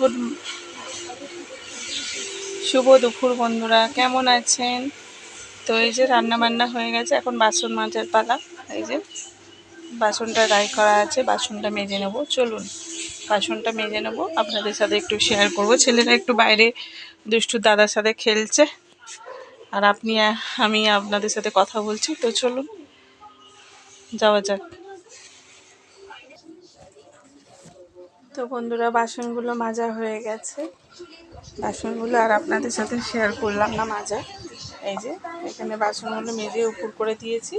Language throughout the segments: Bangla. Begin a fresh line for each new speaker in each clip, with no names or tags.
গুড শুভ দুপুর বন্ধুরা, কেমন আছেন? তো এই যে রান্না বান্না হয়ে গেছে, এখন বাসন মাজার পালা। এই যে বাসনটা রাই করা আছে, বাসনটা মেজে নেব। চলুন, বাসনটা মেজে নেব। আপনাদের সাথে একটু শেয়ার করব। ছেলেরা একটু বাইরে, দুষ্টু দাদার সাথে খেলছে। আর আপনি, আমি আপনাদের সাথে কথা বলছি। তো চলুন, যাওয়া যাক। তো বন্ধুরা, বাসনগুলো মাজা হয়ে গেছে। বাসনগুলো আর আপনাদের সাথে শেয়ার করলাম না মাজা। এই যে, এখানে বাসনগুলো মেজে উপর করে দিয়েছি।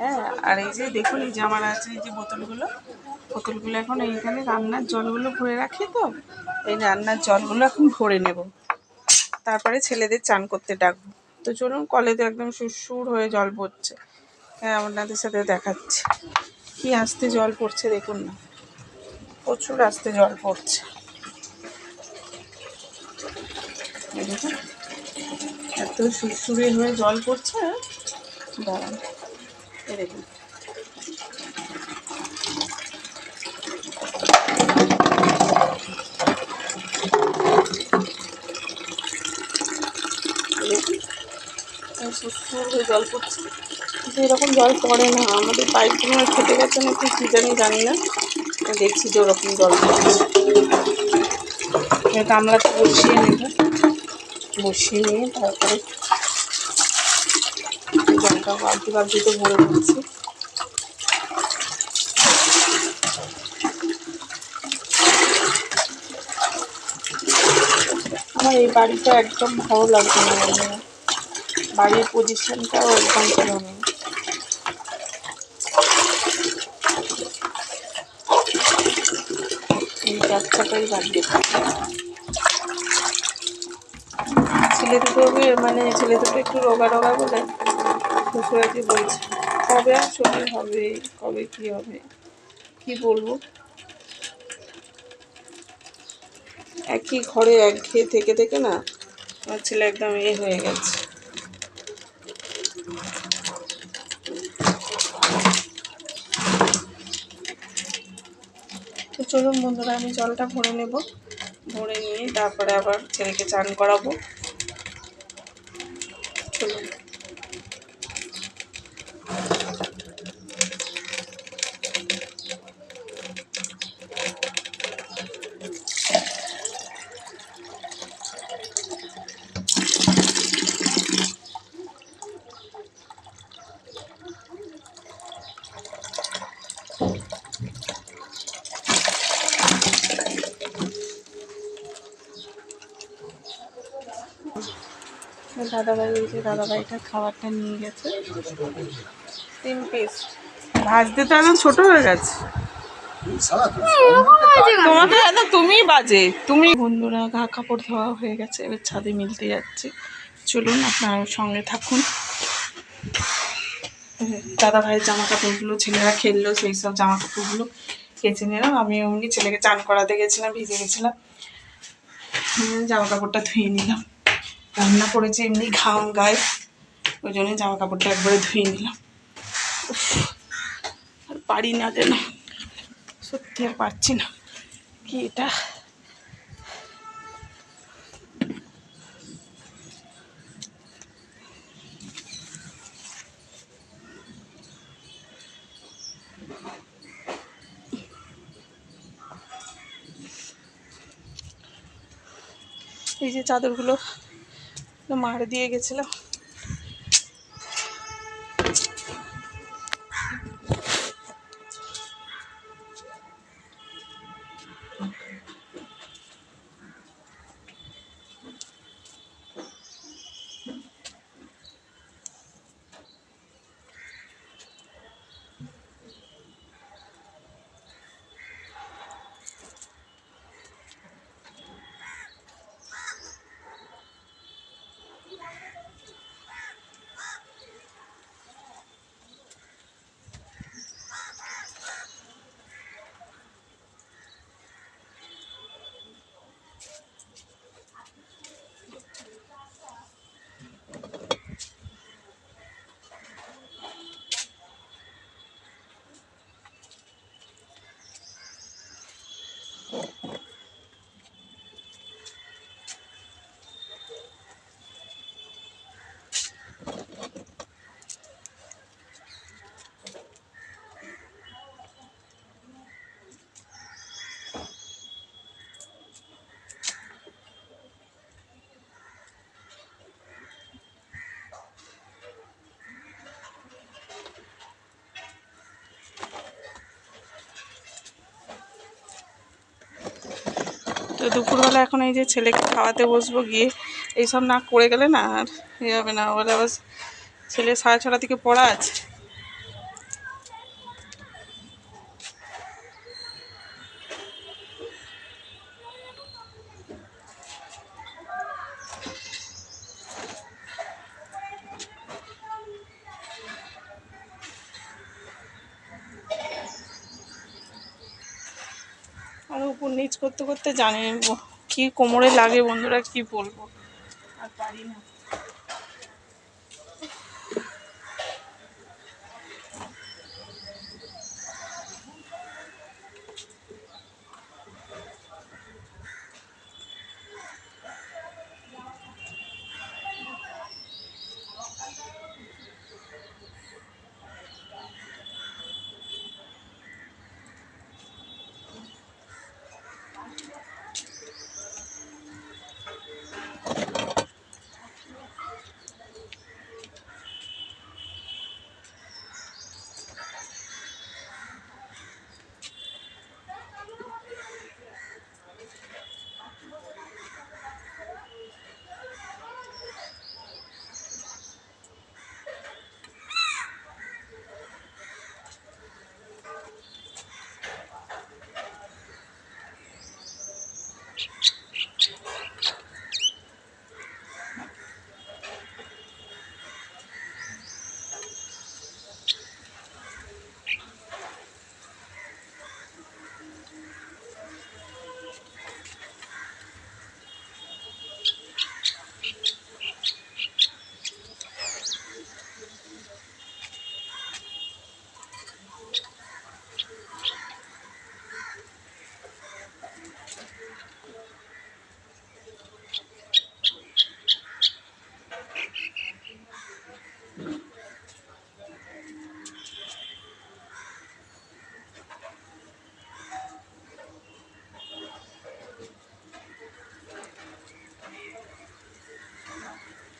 হ্যাঁ আর এই যে দেখুন, এই যে আমার আছে এই যে বোতলগুলো। বোতলগুলো এখন এইখানে রান্নার জলগুলো ভরে রাখি তো, এই রান্নার জলগুলো এখন ভরে নেব। তারপরে ছেলেদের চান করতে ডাকবো। তো চলুন, কলে তো একদম সুর হয়ে জল পড়ছে। হ্যাঁ আপনাদের সাথে দেখাচ্ছি। কি আস্তে জল পড়ছে দেখুন না। প্রচুর আস্তে জল পড়ছে। এত সুরসুরে হয়ে জল পড়ছে দাঁড়ান, এই দেখুন। হয়ে জল পড়ছে। কিন্তু এরকম জল পড়ে না। আমাদের পাইপগুলো ফেটে গেছে নাকি কী জানি জানি না। দেখছি যে ওরকম জল পড়ছে গামলাতে বসিয়ে নেব। বসিয়ে নিয়ে তারপরে জলটা বালতি বালতিতে ভরে দিচ্ছি আমার এই বাড়িটা একদম ভালো লাগছে না। বাড়ির পজিশনটাও একদম ভালো নেই এই বাচ্চাটাই বাদ দিতে ছেলে দুটো মানে ছেলে দুটো একটু রোগা রোগা বলে শ্বশুরাজি বলছে, কবে আর শরীর হবে? কবে কি হবে? কি বলব? একই ঘরে এক ঘেয়ে থেকে থেকে না, আমার ছেলে একদম এ হয়ে গেছে। চলুন বন্ধুরা আমি জলটা ভরে নেব। ভরে নিয়ে তারপরে আবার ছেলেকে চান করাবো। চলুন। দাদাভাই এই যে দাদাভাইটা খাবারটা নিয়ে গেছে। তিন পিস ভাজতে তো একদম ছোট হয়ে গেছে। তুমি বাজে। তুমি বন্ধুরা গা কাপড় ধোয়া হয়ে গেছে এবার ছাদে মিলতে যাচ্ছে। চলুন আপনার সঙ্গে থাকুন। দাদা ভাইয়ের জামা কাপড়গুলো ছেলেরা খেললো সেই সব জামা কাপড়গুলো কেচে নিলাম। আমি এমনি ছেলেকে চান করাতে গেছিলাম ভিজে গেছিলাম। জামা কাপড়টা ধুয়ে নিলাম। রান্না করেছি, এমনি ঘাম গায়ে। ওই জন্য জামা কাপড়টা একবারে ধুয়ে নিলাম। আর পারি না যেন। সত্যি আর পারছি না। কি এটা? এই যে চাদরগুলো মার দিয়ে গেছিলাম দুপুরবেলা এখন এই যে ছেলেকে খাওয়াতে বসবো গিয়ে, এইসব না করে গেলে না আর ইয়ে হবে না। বলে আবার ছেলে সাড়ে ছটা থেকে পড়া আছে। নিচ করতে করতে জানি কি কোমরে লাগে বন্ধুরা কি বলব? আর পারি না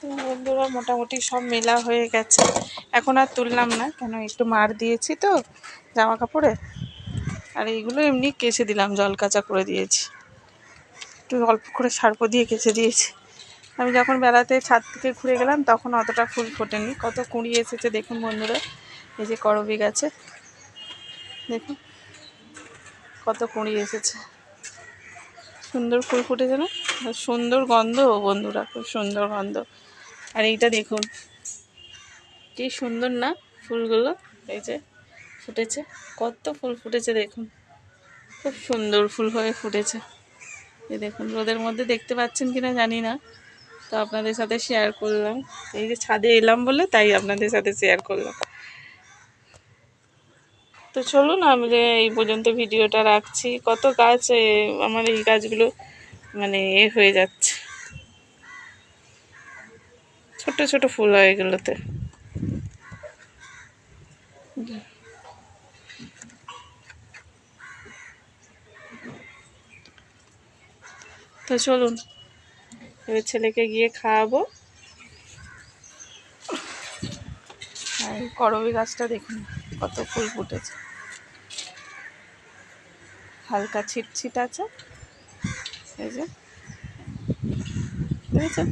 তো বন্ধুরা মোটামুটি সব মেলা হয়ে গেছে। এখন আর তুললাম না, কেন একটু মার দিয়েছি তো জামা কাপড়ে আর এইগুলো এমনি কেচে দিলাম, জল কাচা করে দিয়েছি। একটু অল্প করে সার্প দিয়ে কেচে দিয়েছি। আমি যখন বেলাতে ছাদ থেকে ঘুরে গেলাম, তখন অতটা ফুল ফোটেনি। কত কুঁড়ি এসেছে দেখুন বন্ধুরা, এই যে করবি গাছে। দেখুন, কত কুঁড়ি এসেছে। সুন্দর ফুল ফুটেছে না? সুন্দর গন্ধ বন্ধুরা, খুব সুন্দর গন্ধ। আর এইটা দেখুন। কি সুন্দর না ফুলগুলো? এই যে ফুটেছে। কত ফুল ফুটেছে দেখুন। খুব সুন্দর ফুল হয়ে ফুটেছে। এই দেখুন, রোদের মধ্যে দেখতে পাচ্ছেন কিনা জানি না। তো আপনাদের সাথে শেয়ার করলাম। এই যে ছাদে এলাম বলে তাই আপনাদের সাথে শেয়ার করলাম। তো চলুন, আমরা এই পর্যন্ত ভিডিওটা রাখছি। কত গাছ আমার এই গাছগুলো মানে এ হয়ে যাচ্ছে। ছোট ছোট ফুল হয় এগুলোতে। তো চলুন, এবার ছেলেকে গিয়ে খাওয়াবো। আর করবি গাছটা দেখুন, কত ফুল ফুটেছে। হালকা ছিটছিট আছে। এই যে, দেখেছেন?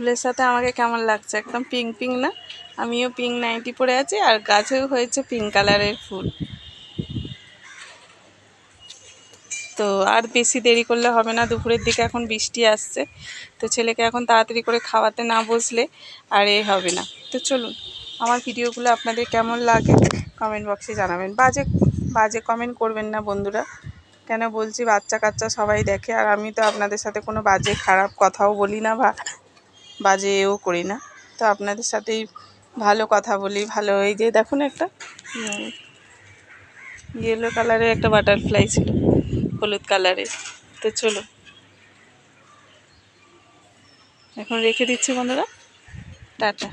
ফুলের সাথে আমাকে কেমন লাগছে? একদম পিঙ্ক পিঙ্ক না? আমিও পিঙ্ক নাইটি পরে আছি আর গাছেও হয়েছে পিঙ্ক কালারের ফুল। তো আর বেশি দেরি করলে হবে না, দুপুরের দিকে এখন বৃষ্টি আসছে। তো ছেলেকে এখন তাড়াতাড়ি করে খাওয়াতে না বসলে আর এ হবে না। তো চলুন, আমার ভিডিওগুলো আপনাদের কেমন লাগে কমেন্ট বক্সে জানাবেন। বাজে বাজে কমেন্ট করবেন না বন্ধুরা। কেন বলছি বাচ্চা কাচ্চা সবাই দেখে। আর আমি তো আপনাদের সাথে কোনো বাজে খারাপ কথাও বলি না বা বাজে এও করি না। তো আপনাদের সাথেই ভালো কথা বলি, ভালো এই যে দেখুন একটা ইয়েলো কালারে একটা বাটারফ্লাই ছিল, হলুদ কালারে তো চলো এখন রেখে দিচ্ছি বন্ধুরা। টাটা।